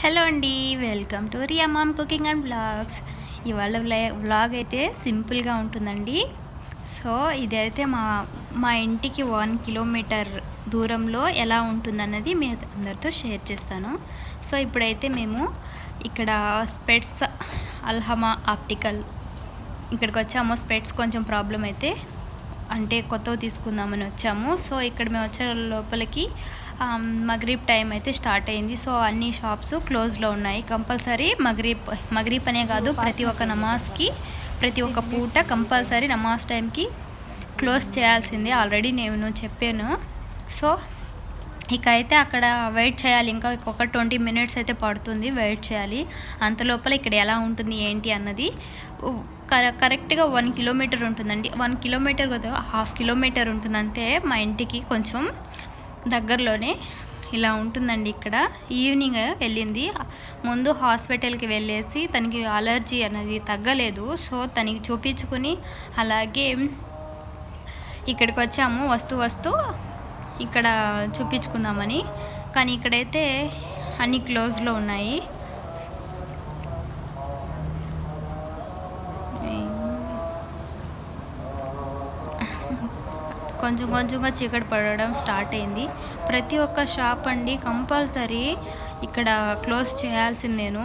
Hello అండి welcome to Riya mom cooking and vlogs. ఇవాళ vlog అయితే సింపుల్గా ఉంటుందండి. సో ఇదైతే మా మా ఇంటికి వన్ కిలోమీటర్ దూరంలో ఎలా ఉంటుందన్నది మీ అందరితో షేర్ చేస్తాను. సో ఇప్పుడైతే మేము ఇక్కడ స్పెట్స్ అల్హమా ఆప్టికల్ ఇక్కడికి వచ్చాము స్పెట్స్ కొంచెం ప్రాబ్లం అయితే అంటే కొత్తవి తీసుకుందామని వచ్చాము. సో ఇక్కడ మేము వచ్చే లోపలికి Um, మగ్రీబ్ టైం అయితే స్టార్ట్ అయింది. సో అన్ని షాప్స్ క్లోజ్లో ఉన్నాయి. కంపల్సరీ మగ్రీబ్ మగ్రీబ్ అనే కాదు ప్రతి ఒక్క నమాజ్కి ప్రతి ఒక్క పూట కంపల్సరీ నమాజ్ టైంకి క్లోజ్ చేయాల్సిందే. ఆల్రెడీ నేను చెప్పాను. సో ఇక అయితే అక్కడ వెయిట్ చేయాలి. ఇంకా ఒక ట్వంటీ మినిట్స్ అయితే పడుతుంది వెయిట్ చేయాలి. అంత లోపల ఇక్కడ ఎలా ఉంటుంది ఏంటి అన్నది. కర- కరెక్ట్గా వన్ కిలోమీటర్ ఉంటుందండి. వన్ కిలోమీటర్ కదా హాఫ్ కిలోమీటర్ ఉంటుంది అంతే మా ఇంటికి కొంచెం దగ్గరలోనే ఇలా ఉంటుందండి ఇక్కడ. ఈవినింగ్ వెళ్ళింది. ముందు హాస్పిటల్కి వెళ్ళేసి తనకి అలర్జీ అనేది తగ్గలేదు. సో తనకి చూపించుకుని అలాగే ఇక్కడికి వచ్చాము వస్తూ వస్తూ ఇక్కడ చూపించుకుందామని. కానీ ఇక్కడైతే అన్ని క్లోజ్లో ఉన్నాయి. కొంచెం కొంచెంగా చీకటి పడడం స్టార్ట్ అయింది. ప్రతి ఒక్క షాప్ అండి కంపల్సరీ ఇక్కడ క్లోజ్ చేయాల్సింది నేను.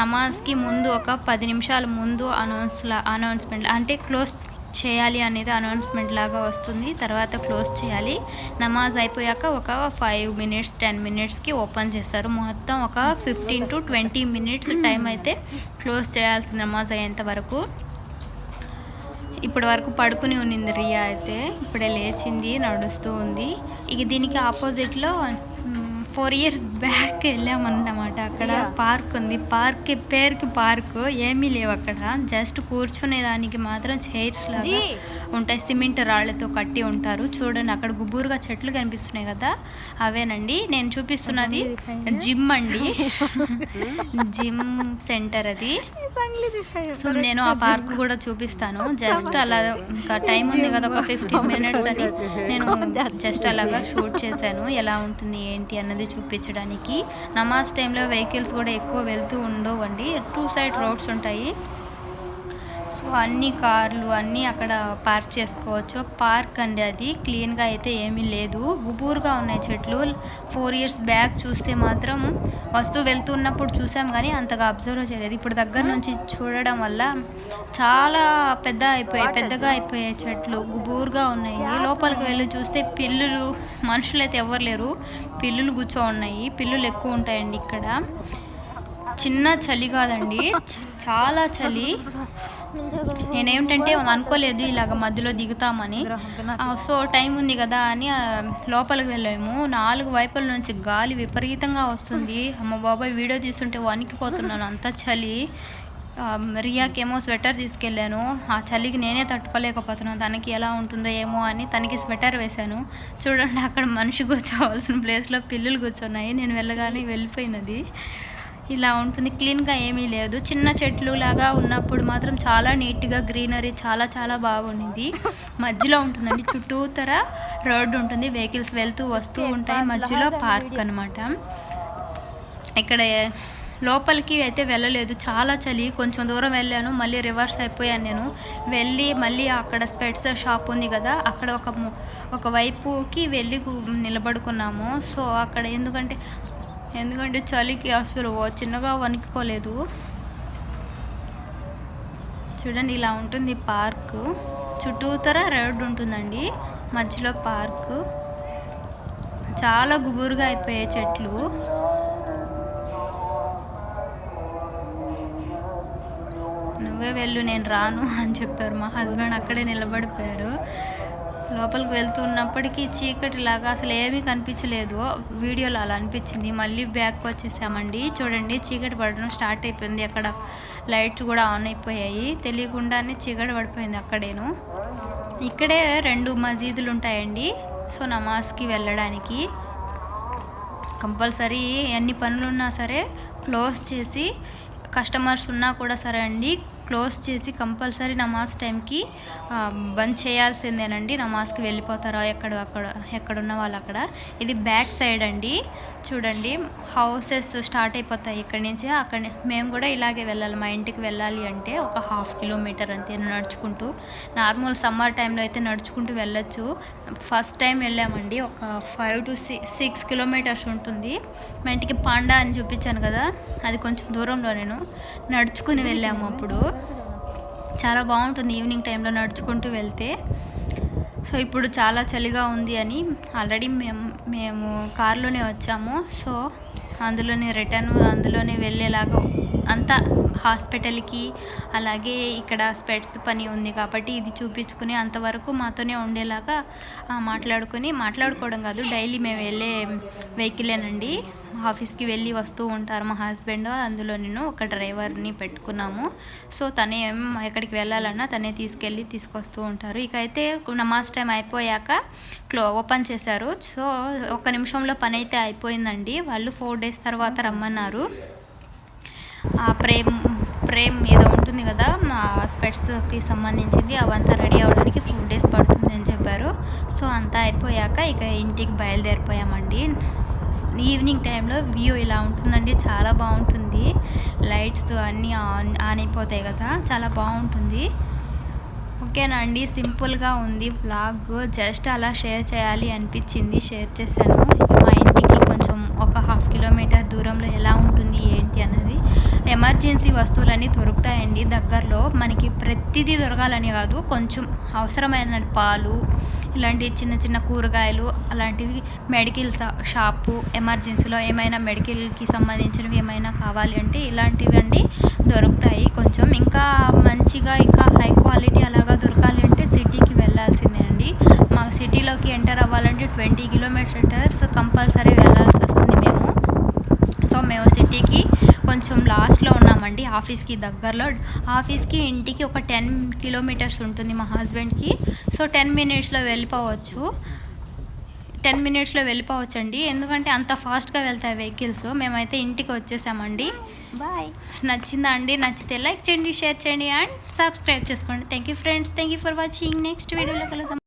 నమాజ్కి ముందు ఒక పది నిమిషాల ముందు అనౌన్స్ అనౌన్స్మెంట్ అంటే క్లోజ్ చేయాలి అనేది అనౌన్స్మెంట్ లాగా వస్తుంది. తర్వాత క్లోజ్ చేయాలి. నమాజ్ అయిపోయాక ఒక ఫైవ్ మినిట్స్ టెన్ మినిట్స్కి ఓపెన్ చేస్తారు. మొత్తం ఒక fifteen to twenty minutes time అయితే క్లోజ్ చేయాల్సింది నమాజ్ అయ్యేంత వరకు. ఇప్పటి వరకు పడుకుని ఉన్నింది రియా అయితే ఇప్పుడే లేచింది నడుస్తూ ఉంది. ఇక దీనికి ఆపోజిట్లో ఫోర్ ఇయర్స్ బ్యాక్ వెళ్ళామన్నమాట. అక్కడ పార్క్ ఉంది. పార్క్ పేరుకి పార్క్ ఏమీ లేవు అక్కడ. జస్ట్ కూర్చునే దానికి మాత్రం చైర్స్ లాగా ఉంటాయి. సిమెంట్ రాళ్ళతో కట్టి ఉంటారు. చూడండి అక్కడ గుబురుగా చెట్లు కనిపిస్తున్నాయి కదా? అవేనండి? నేను చూపిస్తున్నది జిమ్ అండి. జిమ్ సెంటర్ అది. సో నేను ఆ పార్క్ కూడా చూపిస్తాను. జస్ట్ అలా ఇంకా టైం ఉంది కదా ఒక ఫిఫ్టీన్ మినిట్స్ అని. నేను జస్ట్ అలాగా షూట్ చేశాను. ఎలా ఉంటుంది ఏంటి అన్నది చూపించడానికి. నమాజ్ టైంలో వెహికల్స్ కూడా ఎక్కువ వెళ్తూ ఉండవండి. టూ సైడ్ రోడ్స్ ఉంటాయి. సో అన్ని కార్లు అన్నీ అక్కడ పార్క్ చేసుకోవచ్చు. పార్క్ అండి అది. క్లీన్గా అయితే ఏమీ లేదు. గుబూరుగా ఉన్నాయి చెట్లు. ఫోర్ ఇయర్స్ బ్యాక్ చూస్తే మాత్రం వస్తూ వెళ్తున్నప్పుడు చూసాం కానీ అంతగా అబ్జర్వ్ చేయలేదు. ఇప్పుడు దగ్గర నుంచి చూడడం వల్ల చాలా పెద్ద అయిపోయాయి పెద్దగా అయిపోయాయి చెట్లు గుబూరుగా ఉన్నాయి. లోపలికి వెళ్ళి చూస్తే పిల్లులు మనుషులైతే ఎవరు లేరు. పిల్లులు కూర్చో ఉన్నాయి. పిల్లులు ఎక్కువ ఉంటాయండి ఇక్కడ. చిన్న చలి కాదండి. చాలా చలి. నేనేమిటంటే అనుకోలేదు ఇలాగ మధ్యలో దిగుతామని. సో టైం ఉంది కదా అని లోపలికి వెళ్ళాము. నాలుగు వైపుల నుంచి గాలి విపరీతంగా వస్తుంది. అమ్మ బాబాయ్ వీడియో తీస్తుంటే వణికిపోతున్నాను. అంత చలి. రియాకేమో స్వెటర్ తీసుకెళ్ళాను. ఆ చలికి నేనే తట్టుకోలేకపోతున్నాను. తనకి ఎలా ఉంటుందో ఏమో అని తనకి స్వెటర్ వేశాను. చూడండి అక్కడ మనిషి కూర్చోవాల్సిన ప్లేస్లో పిల్లులు కూర్చున్నాయి. నేను వెళ్ళగానే వెళ్ళిపోయినది. ఇలా ఉంటుంది. క్లీన్గా ఏమీ లేదు. చిన్న చెట్లు లాగా ఉన్నప్పుడు మాత్రం చాలా నీట్గా గ్రీనరీ చాలా చాలా బాగుండింది. మధ్యలో ఉంటుందండి చుట్టూతర రోడ్డు ఉంటుంది. వెహికల్స్ వెళ్తూ వస్తూ ఉంటాయి. మధ్యలో పార్క్ అనమాట ఇక్కడ లోపలికి అయితే వెళ్ళలేదు. చాలా చలి కొంచెం దూరం వెళ్ళాను. మళ్ళీ రివర్స్ అయిపోయాను నేను. వెళ్ళి మళ్ళీ అక్కడ స్పెట్స్ షాప్ ఉంది కదా అక్కడ ఒక ఒక వైపుకి వెళ్ళి నిలబడుకున్నాము. సో అక్కడ ఎందుకంటే ఎందుకంటే చలికి అసలు చిన్నగా వణికిపోలేదు. చూడండి ఇలా ఉంటుంది పార్క్. చుట్టూతర రోడ్డు ఉంటుందండి. మధ్యలో పార్క్. చాలా గుబురుగా అయిపోయాయి చెట్లు. నువ్వే వెళ్ళు నేను రాను అని చెప్పారు. మా హస్బెండ్ అక్కడే నిలబడిపోయారు. లోపలికి వెళ్తున్నప్పటికీ చీకటి లాగా అసలు ఏమీ కనిపించలేదు. వీడియోలో అలా అనిపించింది. మళ్ళీ బ్యాక్ వచ్చేసామండి. చూడండి చీకటి పడడం స్టార్ట్ అయిపోయింది. అక్కడ లైట్స్ కూడా ఆన్ అయిపోయాయి. తెలియకుండానే చీకటి పడిపోయింది అక్కడేను. ఇక్కడే రెండు మసీదులు ఉంటాయండి. సో నమాజ్కి వెళ్ళడానికి కంపల్సరీ ఎన్ని పనులున్నా సరే క్లోజ్ చేసి కస్టమర్స్ ఉన్నా కూడా సరే అండి క్లోజ్ చేసి కంపల్సరీ నమాజ్ టైంకి బంద్ చేయాల్సిందేనండి. నమాజ్కి వెళ్ళిపోతారా? ఎక్కడ అక్కడ ఎక్కడున్న వాళ్ళు అక్కడ. ఇది బ్యాక్ సైడ్ అండి. చూడండి హౌసెస్ స్టార్ట్ అయిపోతాయి ఇక్కడి నుంచి. అక్కడ మేము కూడా ఇలాగే వెళ్ళాలి. మా ఇంటికి వెళ్ళాలి అంటే ఒక హాఫ్ కిలోమీటర్ అంతే నడుచుకుంటూ నార్మల్ సమ్మర్ టైంలో అయితే నడుచుకుంటూ వెళ్ళొచ్చు. ఫస్ట్ టైం వెళ్ళామండి. ఒక ఫైవ్ టు సిక్స్ కిలోమీటర్స్ ఉంటుంది. మా ఇంటికి పాండా అని చూపించాను కదా అది కొంచెం దూరంలో నేను నడుచుకుని వెళ్ళాము అప్పుడు. చాలా బాగుంటుంది ఈవినింగ్ టైంలో నడుచుకుంటూ వెళ్తే. సో ఇప్పుడు చాలా చలిగా ఉంది అని ఆల్రెడీ మేము మేము కార్లోనే వచ్చాము. సో అందులోనే రిటర్న్ అందులోనే వెళ్ళేలాగా అంతా హాస్పిటల్కి అలాగే ఇక్కడ స్పెట్స్ పని ఉంది కాబట్టి ఇది చూపించుకుని అంతవరకు మాతోనే ఉండేలాగా మాట్లాడుకొని మాట్లాడుకుని మాట్లాడుకోవడం కాదు డైలీ మేము వెళ్ళే వెహికలేనండి. ఆఫీస్కి వెళ్ళి వస్తూ ఉంటారు మా హస్బెండ్ అందులో నేను ఒక డ్రైవర్ని పెట్టుకున్నాము. సో తనే ఎక్కడికి వెళ్ళాలన్నా తనే తీసుకెళ్ళి తీసుకొస్తూ ఉంటారు. ఇక అయితే నమాజ్ టైం అయిపోయాక క్లో ఓపెన్ చేశారు. సో ఒక నిమిషంలో పని అయితే అయిపోయిందండి. వాళ్ళు ఫోర్ డేస్ తర్వాత రమ్మన్నారు. ప్రేమ్ ప్రేమ్ ఏదో ఉంటుంది కదా మా స్పెట్స్కి సంబంధించింది అవంతా రెడీ అవ్వడానికి ఫోర్ డేస్ పడుతుంది అని చెప్పారు. సో అంతా అయిపోయాక ఇక ఇంటికి బయలుదేరిపోయామండి. ఈవినింగ్ టైంలో వ్యూ ఇలా ఉంటుందండి చాలా బాగుంటుంది. లైట్స్ అన్నీ ఆన్ ఆన్ అయిపోతాయి కదా చాలా బాగుంటుంది. ఓకేనా అండి? సింపుల్గా ఉంది వ్లాగ్. జస్ట్ అలా షేర్ చేయాలి అనిపించింది షేర్ చేశాను. మా ఇంటికి కొంచెం ఎమర్జెన్సీ వస్తువులన్నీ దొరుకుతాయండి. దగ్గరలో మనకి ప్రతిదీ దొరకాలని కాదు. కొంచెం అవసరమైన పాలు ఇలాంటి చిన్న చిన్న కూరగాయలు అలాంటివి మెడికల్ షాపు ఎమర్జెన్సీలో ఏమైనా మెడికల్కి సంబంధించినవి ఏమైనా కావాలి అంటే ఇలాంటివన్నీ దొరుకుతాయి. కొంచెం ఇంకా మంచిగా ఇంకా హై క్వాలిటీ అలాగా దొరకాలి అంటే సిటీకి వెళ్ళాల్సిందే అండి. మాకు సిటీలోకి ఎంటర్ అవ్వాలంటే ట్వంటీ కిలోమీటర్స్ కంపల్సరీ వెళ్ళాల్సి వస్తుంది మేము సో మేము సిటీకి కొంచెం ఉన్నామండి ఆఫీస్కి దగ్గరలో. ఆఫీస్కి ఇంటికి ఒక టెన్ కిలోమీటర్స్ ఉంటుంది మా హస్బెండ్కి. సో టెన్ మినిట్స్లో వెళ్ళిపోవచ్చు. టెన్ మినిట్స్లో వెళ్ళిపోవచ్చండి. ఎందుకంటే అంత ఫాస్ట్గా వెళ్తాయి వెహికల్స్. మేమైతే ఇంటికి వచ్చేసామండి. బాయ్. నచ్చిందా అండి? నచ్చితే లైక్ చేయండి షేర్ చేయండి అండ్ సబ్స్క్రైబ్ చేసుకోండి. Thank you friends. Thank you for watching. Next వీడియోలో కలుద్దాం.